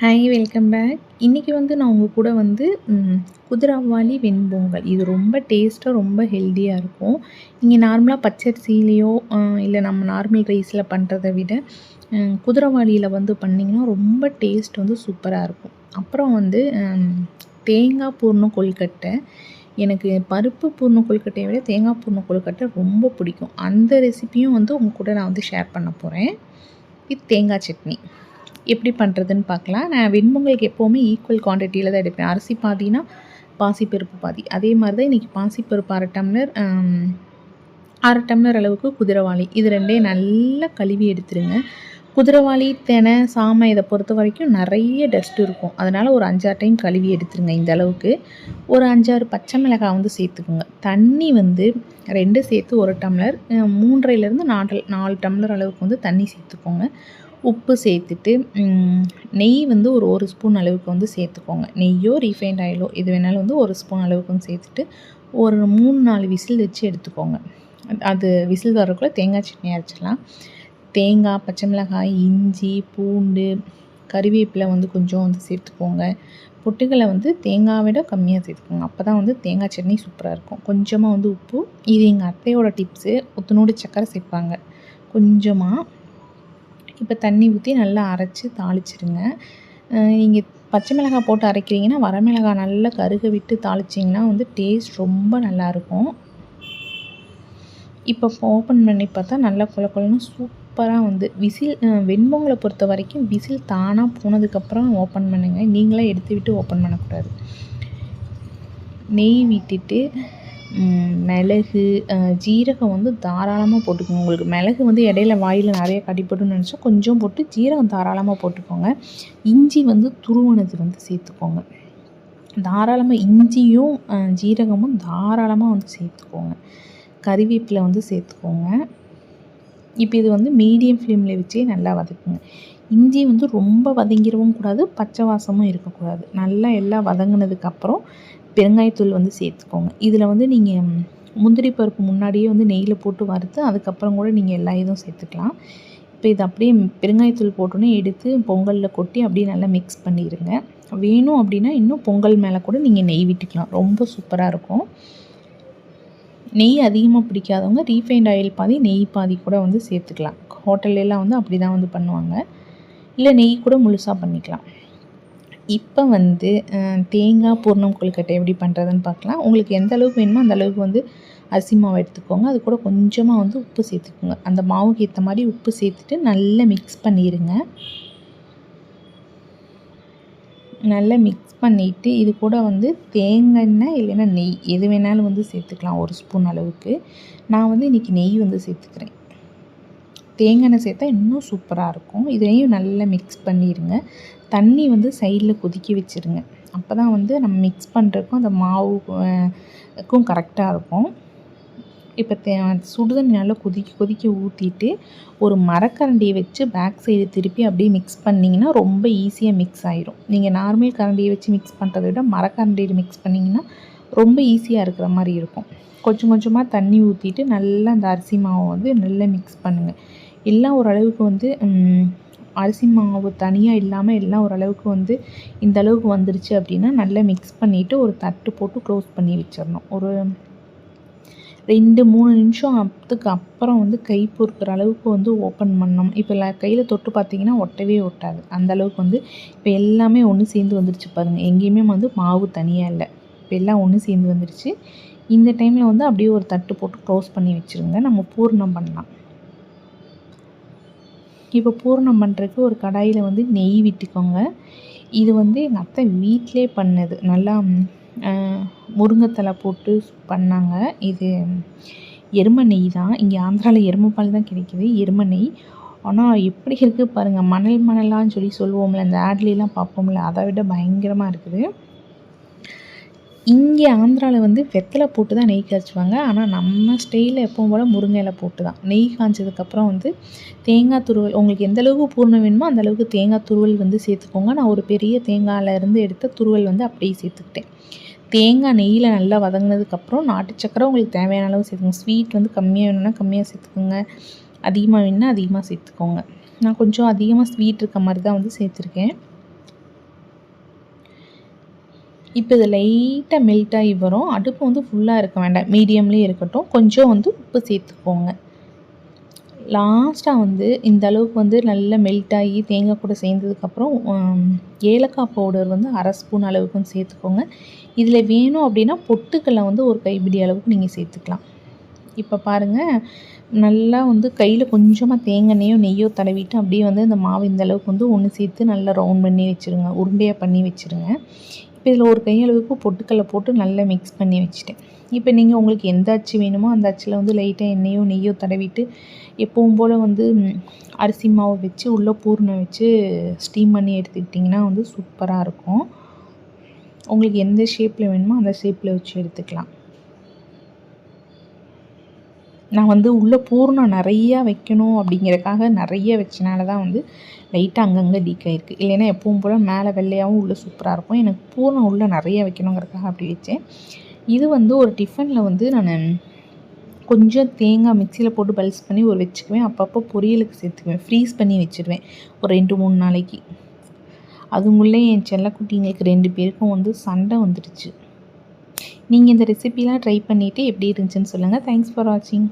Hi welcome back இன்றைக்கி வந்து நான் உங்கள் கூட வந்து குதிரவாளி வெண்பொங்கல். இது ரொம்ப டேஸ்ட்டாக ரொம்ப ஹெல்த்தியாக இருக்கும். நீங்கள் நார்மலாக பச்சரிசிலேயோ இல்லை நம்ம நார்மல் ரைஸில் பண்ணுறத விட குதிரவாளியில் வந்து பண்ணிங்கன்னா ரொம்ப டேஸ்ட் வந்து சூப்பராக இருக்கும். அப்புறம் வந்து தேங்காய் பூர்ணம் கொழுக்கட்டை. எனக்கு பருப்பு பூர்ணம் கொழுக்கட்டையை விட தேங்காய் பூர்ணம் கொழுக்கட்டை ரொம்ப பிடிக்கும். அந்த ரெசிப்பியும் வந்து உங்கள் கூட நான் வந்து ஷேர் பண்ண போகிறேன் இது தேங்காய் சட்னி. எப்படி பண்ணுறதுன்னு பார்க்கலாம். நான் வெண்பொங்கலுக்கு எப்போவுமே ஈக்குவல் குவான்டிட்டியில் தான் எடுப்பேன். அரிசி பாதினா பாசிப்பருப்பு பாதி. அதே மாதிரி தான் இன்றைக்கி பாசிப்பருப்பு அரை டம்ளர் அரை டம்ளர் அளவுக்கு குதிரவாளி. இது ரெண்டே நல்லா கழுவி எடுத்துருங்க. குதிரவாளி தெனை சாமை இதை பொறுத்த வரைக்கும் நிறைய டஸ்ட் இருக்கும். அதனால் ஒரு அஞ்சாறு டைம் கழுவி எடுத்துருங்க இந்த அளவுக்கு. ஒரு அஞ்சாறு பச்சை மிளகாய் வந்து சேர்த்துக்கோங்க. தண்ணி வந்து ரெண்டு சேர்த்து ஒரு டம்ளர் மூன்றையிலேருந்து நாலு நாலு டம்ளர் அளவுக்கு வந்து தண்ணி சேர்த்துக்கோங்க. உப்பு சேர்த்துட்டு நெய் வந்து ஒரு ஒரு ஸ்பூன் அளவுக்கு வந்து சேர்த்துக்கோங்க. நெய்யோ ரீஃபைண்ட் ஆயிலோ இது வேணாலும் வந்து ஒரு ஸ்பூன் அளவுக்கு வந்து சேர்த்துட்டு ஒரு மூணு நாலு விசில் வச்சு எடுத்துக்கோங்க. அது விசில் வரக்குள்ளே தேங்காய் சட்னி அரைச்சிடலாம். தேங்காய் பச்சை மிளகாய் இஞ்சி பூண்டு கறிவேப்பிலை வந்து கொஞ்சம் வந்து சேர்த்துக்கோங்க. பொட்டுகளை வந்து தேங்காய் விட கம்மியாக சேர்த்துக்கோங்க. அப்போ தான் வந்து தேங்காய் சட்னி சூப்பராக இருக்கும். கொஞ்சமாக வந்து உப்பு இது எங்கள் அத்தையோட டிப்ஸு ஒத்தனோடு சக்கரை சேர்ப்பாங்க. கொஞ்சமாக இப்போ தண்ணி ஊற்றி நல்லா அரைச்சி தாளிச்சிடுங்க நீங்கள் பச்சை மிளகாய் போட்டு அரைக்கிறீங்கன்னா வரமிளகாய் நல்லா கருக விட்டு தாளிச்சிங்கன்னா வந்து டேஸ்ட் ரொம்ப நல்லாயிருக்கும். இப்போ ஓப்பன் பண்ணி பார்த்தா நல்லா கொல கொலன்னு சூப்பராக வந்து விசில் வெண்பொங்கலை பொறுத்த வரைக்கும் விசில் தானாக போனதுக்கப்புறம் ஓப்பன் பண்ணுங்கள் நீங்களே எடுத்து விட்டு ஓப்பன் பண்ணக்கூடாது. நெய் விட்டுட்டு மிளகு ஜீரகம் வந்து தாராளமாக போட்டுக்கோங்க. உங்களுக்கு மிளகு வந்து இடையில வாயில் நிறைய கடிப்பட்டுன்னு நினச்சா கொஞ்சம் போட்டு ஜீரகம் தாராளமாக போட்டுக்கோங்க. இஞ்சி வந்து துருவனது வந்து சேர்த்துக்கோங்க. தாராளமாக இஞ்சியும் ஜீரகமும் தாராளமாக வந்து சேர்த்துக்கோங்க. கறிவேப்பிலை வந்து சேர்த்துக்கோங்க. இப்போ இது வந்து மீடியம் ஃப்ளேமில் வச்சே நல்லா வதக்குங்க. இஞ்சி வந்து ரொம்ப வதங்கிடவும் கூடாது பச்சை வாசமும் இருக்கக்கூடாது. நல்லா எல்லாம் வதங்கினதுக்கப்புறம் பெருங்காயத்தூள் வந்து சேர்த்துக்கோங்க. இதில் வந்து நீங்கள் முந்திரி பருப்பு முன்னாடியே வந்து நெய்யில் போட்டு வறுத்து அதுக்கப்புறம் கூட நீங்கள் எல்லா இதுவும் சேர்த்துக்கலாம். இப்போ இது அப்படியே பெருங்காயத்தூள் போட்டோன்னே எடுத்து பொங்கலில் கொட்டி அப்படியே நல்லா மிக்ஸ் பண்ணிடுங்க வேணும் அப்படின்னா இன்னும் பொங்கல் மேலே கூட நீங்கள் நெய் விட்டுக்கலாம். ரொம்ப சூப்பராக இருக்கும். நெய் அதிகமாக பிடிக்காதவங்க ரீஃபைண்ட் ஆயில் பாதி நெய் பாதி கூட வந்து சேர்த்துக்கலாம். ஹோட்டல்லாம் வந்து அப்படி தான் வந்து பண்ணுவாங்க. இல்லை நெய் கூட முழுசாக பண்ணிக்கலாம். இப்போ வந்து தேங்காய் பூர்ணம் கொழுக்கட்டை எப்படி பண்ணுறதுன்னு பார்க்கலாம். உங்களுக்கு எந்த அளவுக்கு வேணுமோ அந்த அளவுக்கு வந்து அரிசி மாவு எடுத்துக்கோங்க. அது கூட கொஞ்சமாக வந்து உப்பு சேர்த்துக்கோங்க. அந்த மாவுக்கு ஏற்ற மாதிரி உப்பு சேர்த்துட்டு நல்லா மிக்ஸ் பண்ணிடுங்க நல்லா மிக்ஸ் பண்ணிவிட்டு இது கூட வந்து தேங்காய் எண்ணெய் இல்லைன்னா நெய் எது வேணாலும் வந்து சேர்த்துக்கலாம் ஒரு ஸ்பூன் அளவுக்கு. நான் வந்து இன்றைக்கி நெய் வந்து சேர்த்துக்கிறேன். தேங்காய் எண்ணெய் சேர்த்தா இன்னும் சூப்பராக இருக்கும். இதையும் நல்லா மிக்ஸ் பண்ணிடுங்க தண்ணி வந்து சைடில் கொதிக்க வச்சுருங்க. அப்போ தான் வந்து நம்ம மிக்ஸ் பண்ணுறதுக்கும் அந்த மாவுக்கும் கரெக்டாக இருக்கும். இப்போ தே சுடுதண்ணி நல்லா கொதிக்க கொதிக்க ஊற்றிட்டு ஒரு மரக்கரண்டியை வச்சு பேக் சைடு திருப்பி அப்படியே மிக்ஸ் பண்ணிங்கன்னா ரொம்ப ஈஸியாக மிக்ஸ் ஆயிரும். நீங்கள் நார்மல் கரண்டியை வச்சு மிக்ஸ் பண்ணுறத விட மரக்கரண்டியில் மிக்ஸ் பண்ணிங்கன்னா ரொம்ப ஈஸியாக இருக்கிற மாதிரி இருக்கும். கொஞ்சம் கொஞ்சமாக தண்ணி ஊற்றிட்டு நல்லா அந்த அரிசி மாவை வந்து நல்லா மிக்ஸ் பண்ணுங்கள் எல்லாம் ஓரளவுக்கு வந்து அரிசி மாவு தனியாக இல்லாமல் எல்லாம் ஓரளவுக்கு வந்து இந்த அளவுக்கு வந்துருச்சு அப்படின்னா நல்லா மிக்ஸ் பண்ணிவிட்டு ஒரு தட்டு போட்டு க்ளோஸ் பண்ணி வச்சிடணும். ஒரு ரெண்டு மூணு நிமிஷம் அதுக்கு அப்புறம் வந்து கை பொறுக்கிற அளவுக்கு வந்து ஓப்பன் பண்ணணும். இப்போ கையில் தொட்டு பார்த்தீங்கன்னா ஒட்டவே ஒட்டாது. அந்த அளவுக்கு வந்து இப்போ எல்லாமே ஒன்று சேர்ந்து வந்துருச்சு பாருங்கள் எங்கேயுமே வந்து மாவு தனியாக இல்லை. இப்போ எல்லாம் ஒன்று சேர்ந்து வந்துருச்சு. இந்த டைமில் வந்து அப்படியே ஒரு தட்டு போட்டு க்ளோஸ் பண்ணி வச்சுருங்க. நம்ம பூர்ணம் பண்ணலாம். இப்போ பூரணம் பண்ணுறதுக்கு ஒரு கடாயில் வந்து நெய் விட்டுக்கோங்க. இது வந்து எங்கள் அத்தை வீட்டிலே பண்ணது. நல்லா முருங்கைத்தலை போட்டு பண்ணாங்க. இது எருமை நெய் தான். இங்கே ஆந்திராவில் எருமை பால் தான் கிடைக்கிது. எருமை நெய். ஆனால் எப்படி இருக்குது பாருங்கள் மணல் மணலான்னு சொல்லி சொல்லுவோம்ல அந்த ஆட்லாம் பார்ப்போம்ல அதை விட பயங்கரமாக இருக்குது. இங்கே ஆந்திராவில் வந்து வெத்தலை போட்டு தான் நெய் காய்ச்சுவாங்க. ஆனால் நம்ம ஸ்டைலில் எப்பவும் போல் முருங்கை இலை போட்டு தான் நெய் காய்ச்சதுக்கப்புறம் வந்து தேங்காய் துருவல் உங்களுக்கு எந்த அளவுக்கு பூர்ணம் வேணுமோ அந்த அளவுக்கு தேங்காய் துருவல் வந்து சேர்த்துக்கோங்க. நான் ஒரு பெரிய தேங்காயிலேருந்து எடுத்த துருவல் வந்து அப்படியே சேர்த்துக்கிட்டேன். தேங்காய் நெய்யில் நல்லா வதங்கினதுக்கப்புறம் நாட்டு சக்கரை உங்களுக்கு தேவையான அளவு சேர்த்துக்கோங்க. ஸ்வீட் வந்து கம்மியாக வேணும்னா கம்மியாக சேர்த்துக்கோங்க. அதிகமாக வேணும்னா அதிகமாக சேர்த்துக்கோங்க. நான் கொஞ்சம் அதிகமாக ஸ்வீட் இருக்க மாதிரி தான் வந்து சேர்த்துருக்கேன். இப்போ இது லைட்டாக மெல்ட் ஆகி வரும். அடுப்பு வந்து ஃபுல்லாக இருக்க வேண்டாம். மீடியம்லேயே இருக்கட்டும். கொஞ்சம் வந்து உப்பு சேர்த்துக்கோங்க. லாஸ்ட்டாக வந்து இந்த அளவுக்கு வந்து நல்லா மெல்ட் ஆகி தேங்காய் கூட சேர்ந்ததுக்கப்புறம் ஏலக்காய் பவுடர் வந்து அரை ஸ்பூன் அளவுக்கு வந்து சேர்த்துக்கோங்க. இதில் வேணும் அப்படின்னா பொட்டுக்கல்லை வந்து ஒரு கைப்பிடி அளவுக்கு நீங்கள் சேர்த்துக்கலாம். இப்போ பாருங்கள் நல்லா வந்து கையில் கொஞ்சமாக தேங்காய் நெய்யோ தடவிட்டு அப்படியே வந்து இந்த மாவு இந்த அளவுக்கு வந்து ஒன்று சேர்த்து நல்லா ரவுண்ட் பண்ணி வச்சுருங்க. உருண்டையாக பண்ணி வச்சுருங்க. இதில் ஒரு கையளவுக்கு பொட்டுக்கல்லை போட்டு நல்லா மிக்ஸ் பண்ணி வச்சுட்டேன். இப்போ நீங்கள் உங்களுக்கு எந்த அச்சு வேணுமோ அந்த அச்சில் வந்து லைட்டாக எண்ணெயோ நெய்யோ தடவிட்டு எப்பவும் போல் வந்து அரிசி மாவை வச்சு உள்ளே பூர்ணம் வச்சு ஸ்டீம் பண்ணி எடுத்துக்கிட்டிங்கன்னா வந்து சூப்பராக இருக்கும். உங்களுக்கு எந்த ஷேப்பில் வேணுமோ அந்த ஷேப்பில் வச்சு எடுத்துக்கலாம். நான் வந்து உள்ளே பூர்ணம் நிறையா வைக்கணும் அப்படிங்கிறக்காக நிறைய வச்சனால தான் வந்து லைட்டாக அங்கங்கே லீக் ஆகிருக்கு இல்லைன்னா எப்பவும் போல் மேலே வெள்ளையாகவும் உள்ளே சூப்பராக இருக்கும். எனக்கு பூர்ணம் உள்ளே நிறைய வைக்கணுங்கிறக்காக அப்படி வச்சேன். இது வந்து ஒரு டிஃபனில் வந்து நான் கொஞ்சம் தேங்காய் மிக்சியில் போட்டு பல்ஸ் பண்ணி ஒரு வச்சுக்குவேன். அப்பப்போ பொரியலுக்கு சேர்த்துக்குவேன். ஃப்ரீஸ் பண்ணி வச்சுருவேன். ஒரு ரெண்டு மூணு நாளைக்கு. அதுங்குள்ளே என் செல்லக்குட்டிங்களுக்கு ரெண்டு பேருக்கும் வந்து சண்டை வந்துடுச்சு. நீங்கள் இந்த ரெசிபிலாம் ட்ரை பண்ணிவிட்டு எப்படி இருந்துச்சுன்னு சொல்லுங்கள் தேங்க்ஸ் ஃபார் வாட்சிங்